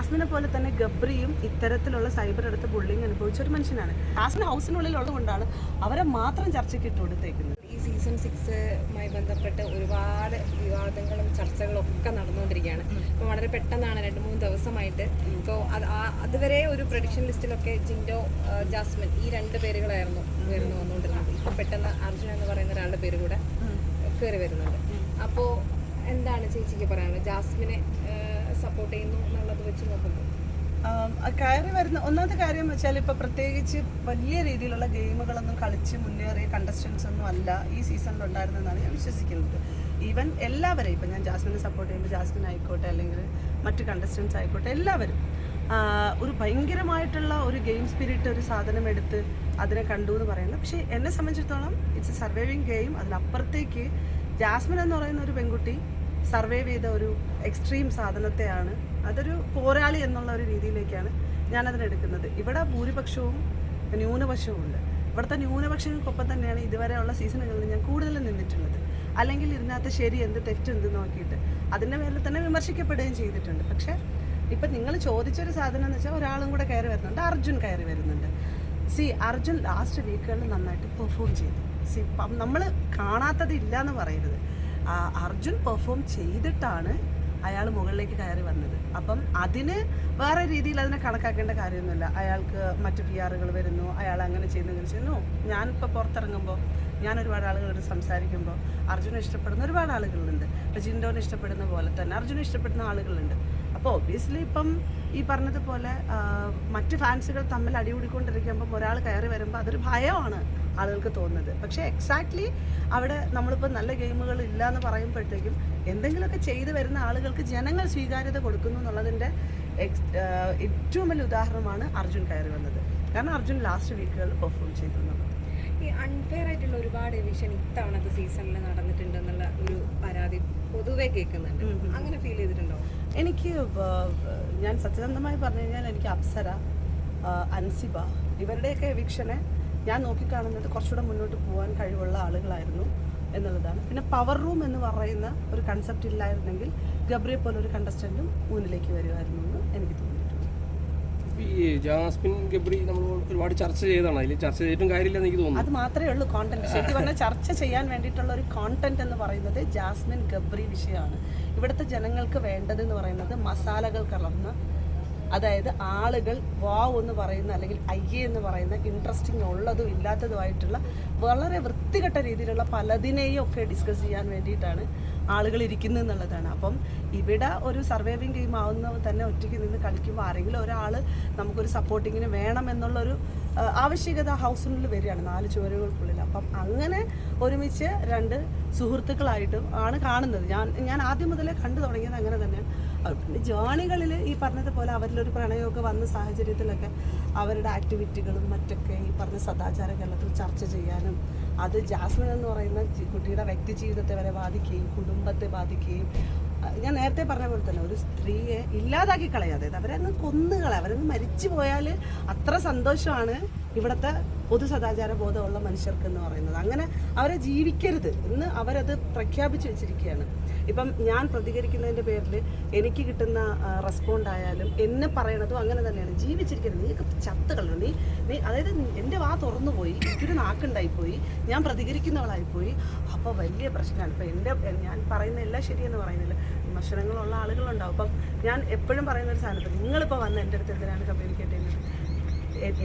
ജാസ്മിനെ പോലെ തന്നെ ഗബ്രിയും ഇത്തരത്തിലുള്ള സൈബർ അടുത്ത് ബുള്ളിങ് അനുഭവിച്ച ഒരു മനുഷ്യനാണ്. ജാസ്മിൻ ഹൗസിനുള്ളിൽ ഉള്ളതുകൊണ്ടാണ് അവരെ മാത്രം ചർച്ചയ്ക്ക് ഇട്ട് കൊടുത്തേക്കുന്നത്. ഈ സീസൺ സിക്സുമായി ബന്ധപ്പെട്ട് ഒരുപാട് വിവാദങ്ങളും ചർച്ചകളും ഒക്കെ നടന്നുകൊണ്ടിരിക്കുകയാണ്. ഇപ്പോൾ വളരെ പെട്ടെന്നാണ് രണ്ട് മൂന്ന് ദിവസമായിട്ട് ഇപ്പോൾ അത് അതുവരെ ഒരു പ്രൊഡിക്ഷൻ ലിസ്റ്റിലൊക്കെ ജിൻഡോ ജാസ്മിൻ ഈ രണ്ട് പേരുകളായിരുന്നു ഉയർന്നു വന്നുകൊണ്ടിരുന്നത്. ഇപ്പോൾ പെട്ടെന്ന് അർജുന എന്ന് പറയുന്ന ഒരാളുടെ പേര് കൂടെ കയറി വരുന്നുണ്ട്. അപ്പോൾ എന്താണ് ചേച്ചിക്ക് പറയാനുള്ളത്? ജാസ്മിനെ സപ്പോർട്ട് ചെയ്യുന്നു എന്നുള്ളത് വെച്ച് നോക്കുമ്പോൾ. കയറി വരുന്ന ഒന്നാമത്തെ കാര്യം വെച്ചാൽ ഇപ്പോൾ പ്രത്യേകിച്ച് വലിയ രീതിയിലുള്ള ഗെയിമുകളൊന്നും കളിച്ച് മുന്നേറിയ കണ്ടസ്റ്റൻസ് ഒന്നും അല്ല ഈ സീസണിൽ ഉണ്ടായിരുന്നതെന്നാണ് ഞാൻ വിശ്വസിക്കുന്നത്. ഈവൻ എല്ലാവരെയും ഇപ്പം ഞാൻ ജാസ്മിനെ സപ്പോർട്ട് ചെയ്യുമ്പോൾ ജാസ്മിൻ ആയിക്കോട്ടെ അല്ലെങ്കിൽ മറ്റ് കണ്ടസ്റ്റൻസ് ആയിക്കോട്ടെ എല്ലാവരും ഒരു ഭയങ്കരമായിട്ടുള്ള ഒരു ഗെയിം സ്പിരിറ്റ് ഒരു സാധനം എടുത്ത് അതിനെ കണ്ടു എന്ന് പറയുന്നത്. പക്ഷേ എന്നെ സംബന്ധിച്ചിടത്തോളം ഇറ്റ്സ് എ സർവൈവിങ് ഗെയിം അതിനപ്പുറത്തേക്ക് ജാസ്മിൻ എന്ന് പറയുന്ന ഒരു പെൺകുട്ടി സർവൈവ് ചെയ്ത ഒരു എക്സ്ട്രീം സാധനത്തെയാണ്. അതൊരു പോരാളി എന്നുള്ള ഒരു രീതിയിലേക്കാണ് ഞാനതിനെടുക്കുന്നത് ഇവിടെ ഭൂരിപക്ഷവും ന്യൂനപക്ഷവും ഉണ്ട് ഇവിടുത്തെ ന്യൂനപക്ഷങ്ങൾക്കൊപ്പം തന്നെയാണ് ഇതുവരെയുള്ള സീസണുകളിൽ ഞാൻ കൂടുതലും നിന്നിട്ടുള്ളത്. അല്ലെങ്കിൽ ഇതിനകത്ത് ശരി എന്ത് തെറ്റെന്ത് നോക്കിയിട്ട് അതിന്റെ പേരിൽ തന്നെ വിമർശിക്കപ്പെടുകയും ചെയ്തിട്ടുണ്ട്. പക്ഷേ ഇപ്പം നിങ്ങൾ ചോദിച്ചൊരു സാധനം എന്ന് വെച്ചാൽ ഒരാളും കൂടെ കയറി വരുന്നുണ്ട്. അർജുൻ കയറി വരുന്നുണ്ട്. സി അർജുൻ ലാസ്റ്റ് വീക്കുകളിൽ നന്നായിട്ട് പെർഫോം ചെയ്തു. സി നമ്മൾ കാണാത്തത് ഇല്ല എന്ന് പറയരുത്. അർജുൻ പെർഫോം ചെയ്തിട്ടാണ് അയാൾ മുകളിലേക്ക് കയറി വന്നത്. അപ്പം അതിന് വേറെ രീതിയിൽ അതിനെ കണക്കാക്കേണ്ട കാര്യമൊന്നുമില്ല. അയാൾക്ക് മറ്റു പി ആറുകൾ വരുന്നു അയാൾ അങ്ങനെ ചെയ്യുന്നു ഇങ്ങനെ ചെയ്യുന്നു. ഞാനിപ്പോൾ പുറത്തിറങ്ങുമ്പോൾ ഞാൻ ഒരുപാട് ആളുകളോട് സംസാരിക്കുമ്പോൾ അർജുനെ ഇഷ്ടപ്പെടുന്ന ഒരുപാട് ആളുകളുണ്ട്. ജിൻഡോനെ ഇഷ്ടപ്പെടുന്ന പോലെ തന്നെ അർജുനെ ഇഷ്ടപ്പെടുന്ന ആളുകളുണ്ട്. അപ്പോൾ ഒബ്വിയസ്ലി ഇപ്പം ഈ പറഞ്ഞതുപോലെ മറ്റ് ഫാൻസുകൾ തമ്മിൽ അടികൂടിക്കൊണ്ടിരിക്കുമ്പം ഒരാൾ കയറി വരുമ്പോൾ അതൊരു ഭയമാണ്. ആളുകൾക്ക് തോന്നുന്നത്. പക്ഷേ എക്സാക്ട്ലി അവിടെ നമ്മളിപ്പോൾ നല്ല ഗെയിമുകൾ ഇല്ല എന്ന് പറയുമ്പോഴത്തേക്കും എന്തെങ്കിലുമൊക്കെ ചെയ്തു വരുന്ന ആളുകൾക്ക് ജനങ്ങൾ സ്വീകാര്യത കൊടുക്കുന്നു എന്നുള്ളതിന്റെ എക്സ് ഏറ്റവും വലിയ ഉദാഹരണമാണ് അർജുൻ കയറി വന്നത്. കാരണം അർജുൻ ലാസ്റ്റ് വീക്കുകൾ പെർഫോം ചെയ്തിരുന്നത് ഈ അൺഫെയർ ആയിട്ടുള്ള ഒരുപാട് എവിഷൻ ഇത്തവണത്തെ സീസണിൽ നടന്നിട്ടുണ്ട് എന്നുള്ള ഒരു പരാതി പൊതുവെ കേൾക്കുന്നുണ്ട്. അങ്ങനെ ഫീൽ ചെയ്തിട്ടുണ്ടോ? എനിക്ക് ഞാൻ സത്യസന്ധമായി പറഞ്ഞു കഴിഞ്ഞാൽ എനിക്ക് അപ്സര അൻസിബ ഇവരുടെയൊക്കെ എവിക്ഷനെ ഞാൻ നോക്കിക്കാണുന്നത് കുറച്ചുകൂടെ മുന്നോട്ട് പോകാൻ കഴിവുള്ള ആളുകളായിരുന്നു എന്നുള്ളതാണ്. പിന്നെ പവർ റൂം എന്ന് പറയുന്ന ഒരു കൺസെപ്റ്റ് ഇല്ലായിരുന്നെങ്കിൽ ഗബ്രിയെ പോലെ ഒരു കണ്ടസ്റ്റന്റും മുന്നിലേക്ക് വരുമായിരുന്നു എന്ന് എനിക്ക് തോന്നിയിട്ടുണ്ട്. ഈ ജാസ്മിൻ ഗബ്രി നമ്മൾ ഒരുപാട് ചർച്ച ചെയ്താണ് അതിൽ ചർച്ച ചെയ്തിട്ടും കാര്യമില്ല എനിക്ക് തോന്നുന്നു. അത് മാത്രമേ ഉള്ളൂ കോണ്ടന്റ് ശരിക്കും പറഞ്ഞാൽ ചർച്ച ചെയ്യാൻ വേണ്ടിയിട്ടുള്ള ഒരു കോണ്ടന്റ് എന്ന് പറയുന്നത് ജാസ്മിൻ ഗബ്രി വിഷയമാണ്. ഇവിടുത്തെ ജനങ്ങൾക്ക് വേണ്ടത് എന്ന് പറയുന്നത് മസാലകൾ കലർന്ന അതായത് ആളുകൾ വാവ് എന്ന് പറയുന്ന അല്ലെങ്കിൽ അയ്യേ എന്ന് പറയുന്ന ഇൻട്രസ്റ്റിംഗ് ഉള്ളതും ഇല്ലാത്തതുമായിട്ടുള്ള വളരെ വൃത്തികെട്ട രീതിയിലുള്ള പലതിനെയും ഒക്കെ ഡിസ്കസ് ചെയ്യാൻ വേണ്ടിയിട്ടാണ് ആളുകൾ ഇരിക്കുന്നത് എന്നുള്ളതാണ്. അപ്പം ഇവിടെ ഒരു സർവൈവിങ് ഗെയിം ആവുന്ന തന്നെ ഒറ്റയ്ക്ക് നിന്ന് കളിക്കുമ്പോൾ ആരെങ്കിലും ഒരാൾ നമുക്കൊരു സപ്പോർട്ടിങ്ങിന് വേണം എന്നുള്ളൊരു ആ, ആവശ്യകത ഹൗസിനുള്ളിൽ വരികയാണ്. നാല് ചുവരുകൾക്കുള്ളിൽ. അപ്പം അങ്ങനെ ഒരുമിച്ച് രണ്ട് സുഹൃത്തുക്കളായിട്ടും ആണ് കാണുന്നത്. ഞാൻ ഞാൻ ആദ്യം മുതലേ കണ്ടു തുടങ്ങിയത് അങ്ങനെ അത് ജേണികളിൽ ഈ പറഞ്ഞതുപോലെ അവരിലൊരു പ്രണയമൊക്കെ വന്ന സാഹചര്യത്തിലൊക്കെ അവരുടെ ആക്ടിവിറ്റികളും മറ്റൊക്കെ ഈ പറഞ്ഞ സദാചാര കേരളത്തിൽ ചർച്ച ചെയ്യാനും അത് ജാസ്മിൻ എന്ന് പറയുന്ന കുട്ടിയുടെ വ്യക്തി ജീവിതത്തെ വരെ ബാധിക്കുകയും കുടുംബത്തെ ബാധിക്കുകയും ഞാൻ നേരത്തെ പറഞ്ഞ പോലെ തന്നെ ഒരു സ്ത്രീയെ ഇല്ലാതാക്കി കളയാതെ അവരൊന്ന് കൊന്നുകള അവരൊന്ന് മരിച്ചു പോയാൽ അത്ര സന്തോഷമാണ് ഇവിടുത്തെ പൊതു സദാചാര ബോധമുള്ള മനുഷ്യർക്ക് എന്ന് പറയുന്നത്. അങ്ങനെ അവരെ ജീവിക്കരുത് എന്ന് അവരത് പ്രഖ്യാപിച്ചു വെച്ചിരിക്കുകയാണ്. ഇപ്പം ഞാൻ പ്രതികരിക്കുന്നതിന്റെ പേരിൽ എനിക്ക് കിട്ടുന്ന റെസ്പോണ്ട് ആയാലും എന്നെ പറയണതും അങ്ങനെ തന്നെയാണ്. ജീവിച്ചിരിക്കുന്നത് നീ ചത്ത് കളയണം നീ നീ അതായത് എന്റെ വാ തുറന്നു പോയി എനിക്കൊരു നാക്കുണ്ടായിപ്പോയി ഞാൻ പ്രതികരിക്കുന്നവളായിപ്പോയി അപ്പോൾ വലിയ പ്രശ്നമാണ്. ഇപ്പം എന്റെ ഞാൻ പറയുന്ന എല്ലാം ശരിയെന്ന് പറയുന്നില്ല. വിമർശനങ്ങളുള്ള ആളുകളുണ്ടാവും. അപ്പം ഞാൻ എപ്പോഴും പറയുന്ന ഒരു സാധനത്തിൽ നിങ്ങളിപ്പോൾ വന്ന് എന്റെ അടുത്ത് എന്തിനാണ് കമ്മ്യൂണിക്കേറ്റ് ചെയ്യുന്നത്?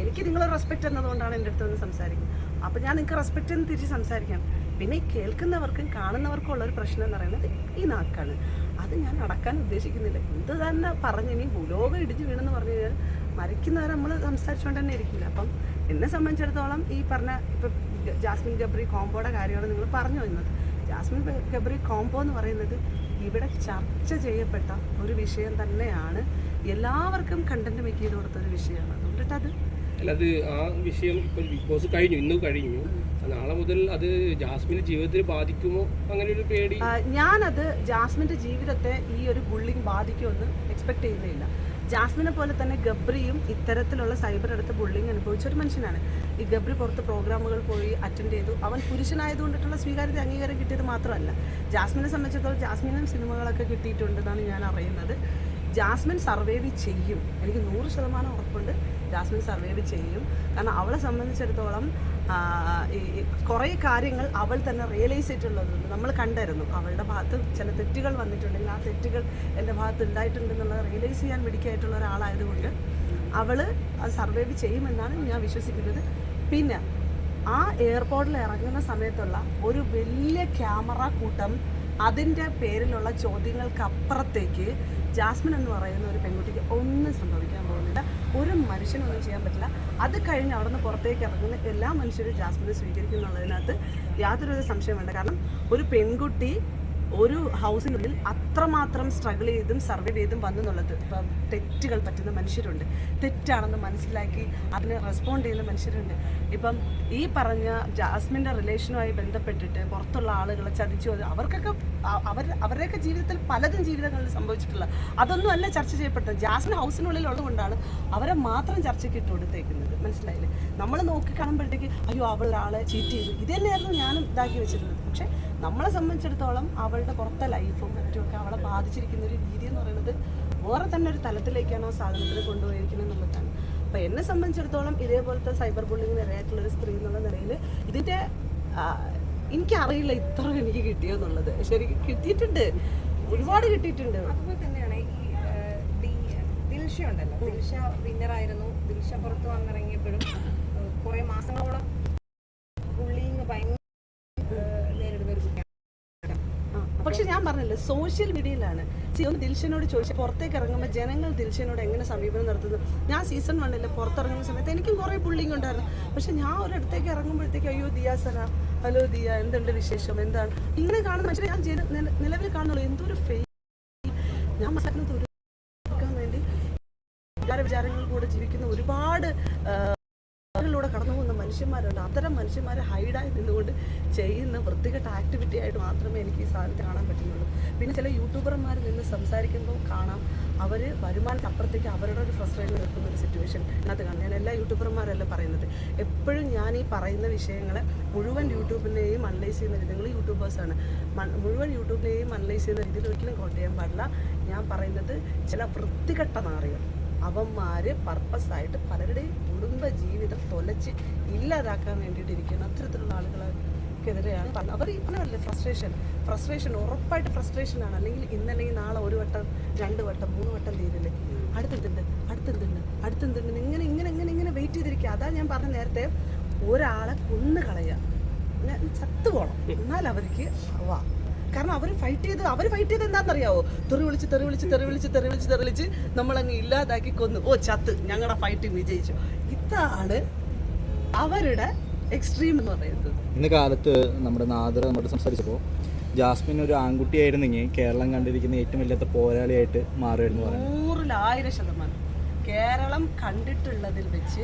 എനിക്ക് നിങ്ങളെ റെസ്പെക്റ്റ് എന്നതുകൊണ്ടാണ് എന്റെ അടുത്ത് വന്ന് സംസാരിക്കുന്നത്. അപ്പോൾ ഞാൻ നിങ്ങൾക്ക് റെസ്പെക്റ്റ് എന്ന് തിരിച്ച് സംസാരിക്കാം പിന്നെ കേൾക്കുന്നവർക്കും കാണുന്നവർക്കും ഉള്ള ഒരു പ്രശ്നം എന്ന് പറയുന്നത് ഈ നാക്കാണ്. അത് ഞാൻ അടക്കാൻ ഉദ്ദേശിക്കുന്നില്ല. എന്ത് തന്നെ പറഞ്ഞ് ഇനി ഭൂലോകം ഇടിച്ച് വീണെന്ന് പറഞ്ഞു കഴിഞ്ഞാൽ മരിക്കുന്നവരെ നമ്മൾ സംസാരിച്ചുകൊണ്ട് തന്നെ ഇരിക്കില്ല. അപ്പം എന്നെ സംബന്ധിച്ചിടത്തോളം ഈ പറഞ്ഞ ഇപ്പം ജാസ്മിൻ ഗബ്രി കോംബോയുടെ കാര്യമാണ് നിങ്ങൾ പറഞ്ഞു വന്നത് ജാസ്മിൻ ഗബ്രി കോംബോ എന്ന് പറയുന്നത് ഇവിടെ ചർച്ച ചെയ്യപ്പെട്ട ഒരു വിഷയം തന്നെയാണ്. എല്ലാവർക്കും കണ്ടന്റ് മേക്ക് ചെയ്ത് കൊടുത്ത ഒരു വിഷയമാണ്. അതുകൊണ്ടിട്ട് അത് അല്ല അത് ആ വിഷയം ഇപ്പൊ ബിഗ് ബോസ് കഴിഞ്ഞു ഇന്ന് കഴിഞ്ഞു. നാളെ മുതൽ അത് ജാസ്മിന്റെ ജീവിതത്തിൽ ബാധിക്കുമോ? അങ്ങനെ ഒരു പേടി. ഞാനത് ജാസ്മിന്റെ ജീവിതത്തെ ഈ ഒരു ബുള്ളിങ് ബാധിക്കുമെന്ന് എക്സ്പെക്ട് ചെയ്യുന്നില്ല ജാസ്മിനെ പോലെ തന്നെ ഗബ്രിയും ഇത്തരത്തിലുള്ള സൈബർ അടുത്ത് ബുള്ളിങ് അനുഭവിച്ച ഒരു മനുഷ്യനാണ്. ഈ ഗബ്രി പുറത്ത് പ്രോഗ്രാമുകൾ പോയി അറ്റൻഡ് ചെയ്തു. അവൻ പുരുഷനായതുകൊണ്ടിട്ടുള്ള സ്വീകാര്യത അംഗീകാരം കിട്ടിയത് മാത്രമല്ല ജാസ്മിനെ സംബന്ധിച്ചിടത്തോളം ജാസ്മിനും സിനിമകളൊക്കെ കിട്ടിയിട്ടുണ്ടെന്നാണ് ഞാൻ അറിയുന്നത്. ജാസ്മിൻ സർവൈവ് ചെയ്യും. എനിക്ക് നൂറ് ശതമാനം ഉറപ്പുണ്ട്. ജാസ്മിൻ സർവൈവ് ചെയ്യും. കാരണം അവളെ സംബന്ധിച്ചിടത്തോളം കുറേ കാര്യങ്ങൾ അവൾ തന്നെ റിയലൈസ് ചെയ്തിട്ടുള്ളതുണ്ട്. നമ്മൾ കണ്ടായിരുന്നു അവളുടെ ഭാഗത്ത് ചില തെറ്റുകൾ വന്നിട്ടുണ്ടെങ്കിൽ ആ തെറ്റുകൾ എന്റെ ഭാഗത്ത് ഉണ്ടായിട്ടുണ്ടെന്നുള്ളത് റിയലൈസ് ചെയ്യാൻ മിടിക്കായിട്ടുള്ള ഒരാളായതുകൊണ്ട് അവൾ അത് സർവൈവ് ചെയ്യുമെന്നാണ് ഞാൻ വിശ്വസിക്കുന്നത്. പിന്നെ ആ എയർപോർട്ടിൽ ഇറങ്ങുന്ന സമയത്തുള്ള ഒരു വലിയ ക്യാമറ കൂട്ടം അതിന്റെ പേരിലുള്ള ചോദ്യങ്ങൾക്കപ്പുറത്തേക്ക് ജാസ്മിൻ എന്ന് പറയുന്ന ഒരു പെൺകുട്ടിക്ക് ഒന്നും സംഭവിക്കാൻ പോകുന്നില്ല. ഒരു മനുഷ്യനൊന്നും ചെയ്യാൻ പറ്റില്ല. അത് കഴിഞ്ഞ് അവിടെ നിന്ന് പുറത്തേക്ക് ഇറങ്ങുന്ന എല്ലാ മനുഷ്യരും ജാസ്മിനെ സ്വീകരിക്കും എന്നുള്ളതിനകത്ത് യാതൊരു സംശയം വേണ്ട. കാരണം ഒരു പെൺകുട്ടി ഒരു ഹൗസിനുള്ളിൽ അത്രമാത്രം സ്ട്രഗിൾ ചെയ്തും സർവൈവ് ചെയ്തും വന്നു എന്നുള്ളത് ഇപ്പം തെറ്റുകൾ പറ്റുന്ന മനുഷ്യരുണ്ട്. തെറ്റാണെന്ന് മനസ്സിലാക്കി അതിന് റെസ്പോണ്ട് ചെയ്യുന്ന മനുഷ്യരുണ്ട്. ഇപ്പം ഈ പറഞ്ഞ ജാസ്മിന്റെ റിലേഷനുമായി ബന്ധപ്പെട്ടിട്ട് പുറത്തുള്ള ആളുകളെ ചതിച്ചു അവർക്കൊക്കെ അവർ അവരുടെയൊക്കെ ജീവിതത്തിൽ പലതും ജീവിതങ്ങളിൽ സംഭവിച്ചിട്ടുള്ള അതൊന്നും അല്ല ചർച്ച ചെയ്യപ്പെട്ടത്. ജാസ്മിൻ ഹൗസിനുള്ളിൽ ഉള്ളതുകൊണ്ടാണ് അവരെ മാത്രം ചർച്ചയ്ക്ക് ഇട്ട് കൊടുത്തേക്കുന്നത്. മനസ്സിലായില്ലേ? നമ്മൾ നോക്കി കാണുമ്പോഴത്തേക്ക് അയ്യോ അവൾ ആളെ ചീറ്റ് ചെയ്തു. ഇതന്നെയായിരുന്നു ഞാനും ഇതാക്കി വെച്ചിരുന്നത് പക്ഷേ നമ്മളെ സംബന്ധിച്ചിടത്തോളം അവളുടെ പുറത്തെ ലൈഫും മറ്റുമൊക്കെ അവളെ ബാധിച്ചിരിക്കുന്ന ഒരു രീതി എന്ന് പറയുന്നത് വേറെ തന്നെ ഒരു തലത്തിലേക്കാണ് ആ സാധനത്തിന് കൊണ്ടുപോയിരിക്കുന്നത് എന്നുള്ളതാണ്. അപ്പോൾ എന്നെ സംബന്ധിച്ചിടത്തോളം ഇതേപോലത്തെ സൈബർ ബുള്ളിങ് നിരയായിട്ടുള്ള ഒരു സ്ത്രീ എന്നുള്ള നിലയിൽ ഇതിന്റെ എനിക്കറിയില്ല ഇത്ര എനിക്ക് കിട്ടിയെന്നുള്ളത്. ശരിക്കും കിട്ടിയിട്ടുണ്ട്. ഒരുപാട് കിട്ടിയിട്ടുണ്ട്. അതുപോലെ തന്നെയാണ് ഈ ദിൽഷ ഉണ്ടല്ലോ. ദിൽഷ വിന്നറായിരുന്നു ദിൽഷ പുറത്ത് വന്നിറങ്ങിയപ്പോഴും കുറെ മാസങ്ങളോളം ബുള്ളിങ് ഭയങ്കര ആ, നേരിടുന്ന ഒരു കുട്ടിയാണ് ആ, പക്ഷെ ഞാൻ പറഞ്ഞില്ല സോഷ്യൽ മീഡിയയിലാണ് ഒന്ന് ദിൽഷനോട് ചോദിച്ചു പുറത്തേക്ക് ഇറങ്ങുമ്പോൾ ജനങ്ങൾ ദിൽഷനോട് എങ്ങനെ സമീപനം നടത്തുന്നത് ഞാൻ സീസൺ വണ്ണിൽ പുറത്തിറങ്ങുന്ന സമയത്ത് എനിക്കും കുറേ പുള്ളിങ് ഉണ്ടായിരുന്നു. പക്ഷെ ഞാൻ ഒരിടത്തേക്ക് ഇറങ്ങുമ്പോഴത്തേക്ക് അയ്യോ ദിയ ദിയാസന ഹലോ ദിയ എന്തുണ്ട് വിശേഷം എന്താണ്? ഇങ്ങനെ കാണുന്ന പക്ഷേ ഞാൻ നിലവിൽ കാണുന്നുള്ളൂ. എന്തൊരു ഫെയിൽ ഞാൻ മനസ്സിലാക്കുന്നത് ഒരു വേണ്ടി വിചാര വിചാരങ്ങളിൽ കൂടെ ജീവിക്കുന്ന ഒരുപാട് മനുഷ്യന്മാരുണ്ട്. അത്തരം മനുഷ്യന്മാരെ ഹൈഡായി നിന്നുകൊണ്ട് ചെയ്യുന്ന വൃത്തികെട്ട ആക്ടിവിറ്റി ആയിട്ട് മാത്രമേ എനിക്ക് ഈ സാധനത്തെ കാണാൻ പറ്റുന്നുള്ളൂ. പിന്നെ ചില യൂട്യൂബർമാർ നിന്ന് സംസാരിക്കുമ്പോൾ കാണാം അവർ വരുമാനത്തിന് അപ്പുറത്തേക്ക് അവരുടെ ഒരു ഫ്രസ്ട്രേഷൻ നിൽക്കുന്ന ഒരു സിറ്റുവേഷൻ അതിനകത്ത് കാണാം. ഞാൻ എല്ലാ യൂട്യൂബർമാരല്ല പറയുന്നത് എപ്പോഴും ഞാൻ ഈ പറയുന്ന വിഷയങ്ങളെ മുഴുവൻ യൂട്യൂബിനെയും അനലൈസ് ചെയ്യുന്ന നിങ്ങൾ യൂട്യൂബേഴ്സാണ് മുഴുവൻ യൂട്യൂബിനെയും അനലൈസ് ചെയ്യുന്ന രീതിയിൽ ഒരിക്കലും കോട്ട് ചെയ്യാൻ പാടില്ല. ഞാൻ പറയുന്നത് ചില വൃത്തികെട്ട നാറികൾ. അവന്മാർ പർപ്പസ് ആയിട്ട് പലരുടെയും കുടുംബ ജീവിതം തൊലച്ച് ഇല്ലാതാക്കാൻ വേണ്ടിയിട്ട് ഇരിക്കുന്ന അത്തരത്തിലുള്ള ആളുകൾക്കെതിരെയാണ് അവർ ഇപ്പോഴല്ലേ ഫ്രസ്ട്രേഷൻ ഫ്രസ്ട്രേഷൻ ഉറപ്പായിട്ട് ഫ്രസ്ട്രേഷനാണ് അല്ലെങ്കിൽ ഇന്നല്ലെങ്കിൽ നാളെ ഒരു വട്ടം രണ്ട് വട്ടം മൂന്ന് വട്ടം തീരില്ലേ? അടുത്തെന്തുണ്ട്? അടുത്തെന്തുണ്ട്? അടുത്തെന്തുണ്ട്? ഇങ്ങനെ ഇങ്ങനെ ഇങ്ങനെ ഇങ്ങനെ വെയിറ്റ് ചെയ്തിരിക്കുക. അതാ ഞാൻ പറഞ്ഞ നേരത്തെ ഒരാളെ കൊന്നു കളയുക ഞാൻ ചത്തുപോകണം. എന്നാൽ അവർക്ക് ആവാം കാരണം അവർ ഫൈറ്റ് ചെയ്ത് അവർ ഫൈറ്റ് ചെയ്ത് എന്താണെന്നറിയാവോ? തെറി വിളിച്ച് തെറി വിളിച്ച് തെറി വിളിച്ച് തെറി വിളിച്ച് തെറി വിളിച്ച് നമ്മളങ്ങ് ഇല്ലാതാക്കി കൊന്നു. ഓ ചത്ത്. ഞങ്ങളുടെ ഫൈറ്റ് വിജയിച്ചു. ഇതാണ് അവരുടെ എക്സ്ട്രീം എന്ന് പറയുന്നത്. ഇന്ന് കാലത്ത് നമ്മുടെ നാദർ നമ്മുടെ സംസാരിച്ചപ്പോൾ ജാസ്മിൻ ഒരു ആൺകുട്ടിയായിരുന്നെങ്കിൽ കേരളം കണ്ടിരിക്കുന്ന ഏറ്റവും വലിയ പോരാളിയായിട്ട് മാറുമായിരുന്നു നൂറിലായിരം ശതമാനം. കേരളം കണ്ടിട്ടുള്ളതിൽ വെച്ച്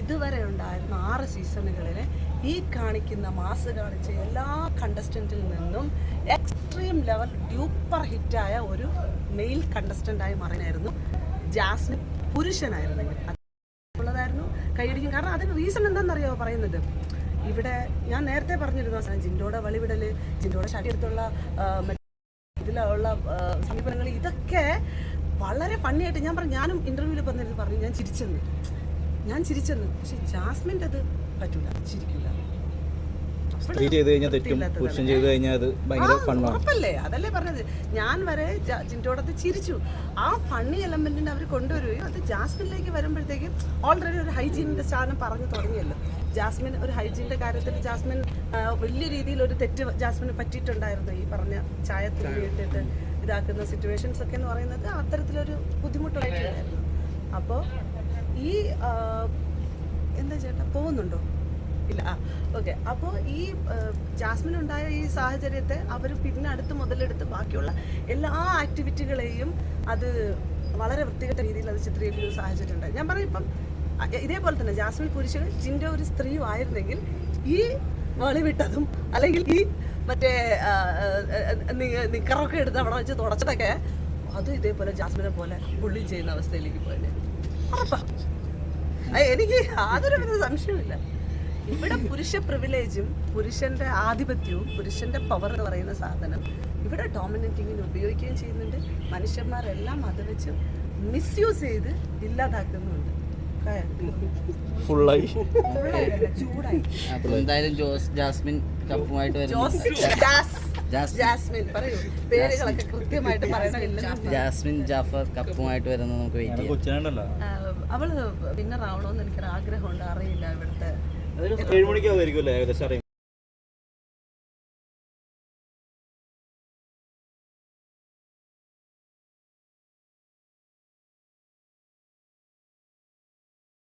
ഇതുവരെ ഉണ്ടായിരുന്ന ആറ് സീസണുകളിലെ ഈ കാണിക്കുന്ന മാസ് കാണിച്ച എല്ലാ കണ്ടസ്റ്റന്റിൽ നിന്നും എക്സ്ട്രീം ലെവൽ ഡ്യൂപ്പർ ഹിറ്റായ ഒരു മെയിൽ കണ്ടസ്റ്റന്റായി മാറിയായിരുന്നു ജാസ്മിൻ പുരുഷനായിരുന്നെങ്കിൽ. ഉള്ളതായിരുന്നു കൈയടിക്കും. കാരണം അതിന് റീസൺ എന്താണെന്നറിയാമോ പറയുന്നത്? ഇവിടെ ഞാൻ നേരത്തെ പറഞ്ഞിരുന്നു സാധനം ജിൻഡോടെ വളിവിടൽ ജിൻഡോടെ ശരീരത്തുള്ള ഇതിലുള്ള സമീപനങ്ങൾ ഇതൊക്കെ വളരെ ഫണ്ണിയായിട്ട് ഞാൻ പറഞ്ഞു ഞാനും ഇന്റർവ്യൂവിൽ പറഞ്ഞിരുന്നു പറഞ്ഞു ഞാൻ ചിരിച്ചെന്ന്. ഞാൻ ചിരിച്ചെന്ന്. പക്ഷെ ജാസ്മിന്റെ അത് പറ്റൂല. ചിരിക്കില്ല. സ്ത്രീ ചെയ്ത് കഴിഞ്ഞാൽ തെറ്റും പുരുഷൻ ചെയ്ത് കഴിഞ്ഞാൽ അത് ഭയങ്കര ഫണ്ണാണ് ഉറപ്പല്ലേ? അതല്ലേ പറഞ്ഞത്. ഞാൻ വരെ ചിന്തോടത്ത് ചിരിച്ചു. ആ ഫണ്ണി എലമെന്റിനെ അവർ കൊണ്ടുവരുകയും അത് ജാസ്മിനിലേക്ക് വരുമ്പോഴത്തേക്കും ഓൾറെഡി ഒരു ഹൈജീനിന്റെ സ്ഥാനം പറഞ്ഞു തുടങ്ങിയല്ലോ. ജാസ്മിൻ ഒരു ഹൈജീനിന്റെ കാര്യത്തിൽ ജാസ്മിൻ വലിയ രീതിയിൽ ഒരു തെറ്റ് ജാസ്മിന് പറ്റിയിട്ടുണ്ടായിരുന്നു. ഈ പറഞ്ഞ ചായ ഇട്ടിട്ട് ഇതാക്കുന്ന സിറ്റുവേഷൻസ് ഒക്കെ എന്ന് പറയുന്നത് അത്തരത്തിലൊരു ബുദ്ധിമുട്ടായിട്ടുണ്ടായിരുന്നു അപ്പോൾ ഈ എന്താ ചേട്ടാ പോകുന്നുണ്ടോ? ഇല്ല. ആ ഓക്കെ അപ്പോൾ ഈ ജാസ്മിൻ ഉണ്ടായ ഈ സാഹചര്യത്തെ അവർ പിന്നെ അടുത്ത് മുതലെടുത്ത് ബാക്കിയുള്ള എല്ലാ ആക്ടിവിറ്റികളെയും അത് വളരെ വൃത്തികെട്ട രീതിയിൽ അത് ചിത്രീകരിക്കുന്ന ഒരു സാഹചര്യം ഉണ്ടായി. ഞാൻ പറയും ഇപ്പം ഇതേപോലെ തന്നെ ജാസ്മിൻ പുരുഷൻ ജിന്റെ ഒരു സ്ത്രീയും ആയിരുന്നെങ്കിൽ ഈ വെളിവിട്ടതും അല്ലെങ്കിൽ ഈ മറ്റേ നിക്കറൊക്കെ എടുത്ത് അവിടെ വെച്ച് തുടച്ചതൊക്കെ അതും ഇതേപോലെ ജാസ്മിനെ പോലെ ബുള്ളി ചെയ്യുന്ന അവസ്ഥയിലേക്ക് പോയത്. എനിക്ക് യാതൊരു വിധ സംശയമില്ല ഇവിടെ പുരുഷ പ്രിവിലേജും പുരുഷന്റെ ആധിപത്യവും പുരുഷന്റെ പവർ എന്ന് പറയുന്ന സാധനം ഇവിടെ ഡോമിനേറ്റിങ്ങിന് ഉപയോഗിക്കുകയും ചെയ്യുന്നുണ്ട്. മനുഷ്യന്മാരെല്ലാം അത് വെച്ച് മിസ്യൂസ് ചെയ്ത് ഇല്ലാതാക്കുന്നുണ്ട്. ഫുള്ളായി എന്തായാലും ജോസ് ജാസ്മിൻ കപ്പുമായിട്ട് വരുന്നു. Jas Jas Jasmine. പറയൂ. പേരുകളൊക്കെ കൃത്യമായിട്ട് പറയണമില്ല ജാസ്മിൻ ജാഫർ കപ്പുമായിട്ട് വരുന്നത് നമുക്ക് വെയിറ്റ് ചെയ്യാം. അവൾ വിന്നർ ആവണമെന്ന് എനിക്കൊരു ആഗ്രഹമുണ്ട് അറിയില്ല ഇവിടുത്തെ ഏഴ് മണിക്കാവുമായിരിക്കും അല്ലേ? ഏകദേശം അറിയാം